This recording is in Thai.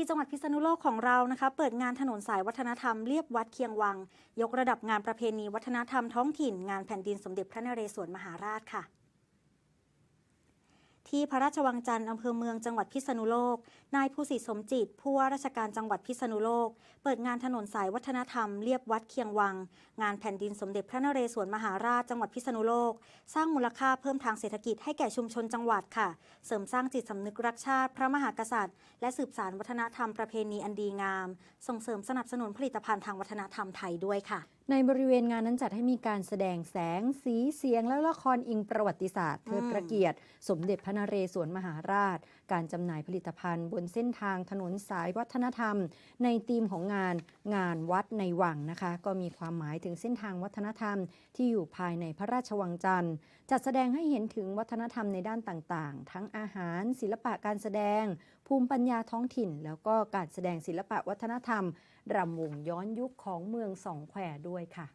ที่จังหวัดพิษณุโลกของเรานะคะ เปิดงานถนนสายวัฒนธรรมเรียบวัดเคียงวัง ยกระดับงานประเพณีวัฒนธรรมท้องถิ่น งานแผ่นดินสมเด็จพระนเรศวรมหาราชค่ะ ที่พระราชวังจันทร์อำเภอเมืองจังหวัดพิษณุโลก นายภูสิสมจิต ผู้ว่าราชการจังหวัดพิษณุโลก เปิดงานถนนสายวัฒนธรรมเรียบวัดเคียงวัง งานแผ่นดินสมเด็จพระนเรศวรมหาราชจังหวัดพิษณุโลก สร้างมูลค่าเพิ่มทางเศรษฐกิจให้แก่ชุมชนจังหวัดค่ะ เสริมสร้างจิตสำนึกรักชาติ พระมหากษัตริย์ และสืบสานวัฒนธรรมประเพณีอันดีงาม ส่งเสริมสนับสนุนผลิตภัณฑ์ทางวัฒนธรรมไทยด้วยค่ะ ในบริเวณงานนั้นจัดให้มีการแสดงแสงสีเสียงและละครอิงประวัติศาสตร์เทิดพระเกียรติ สมเด็จพระนเรศวรมหาราช การจำหน่ายผลิตภัณฑ์บนเส้นทางถนนสายวัฒนธรรม ในธีมของงานงานวัดในวังนะคะ ก็มีความหมายถึงเส้นทางวัฒนธรรม ที่อยู่ภายในพระราชวังจันทร์จัดแสดงให้เห็นถึงวัฒนธรรมในด้านต่างๆ ทั้งอาหาร ศิลปะการแสดง ภูมิปัญญาท้องถิ่น แล้วก็การแสดงศิลปะวัฒนธรรมรำวงย้อนยุคของเมืองสองแควด้วยค่ะ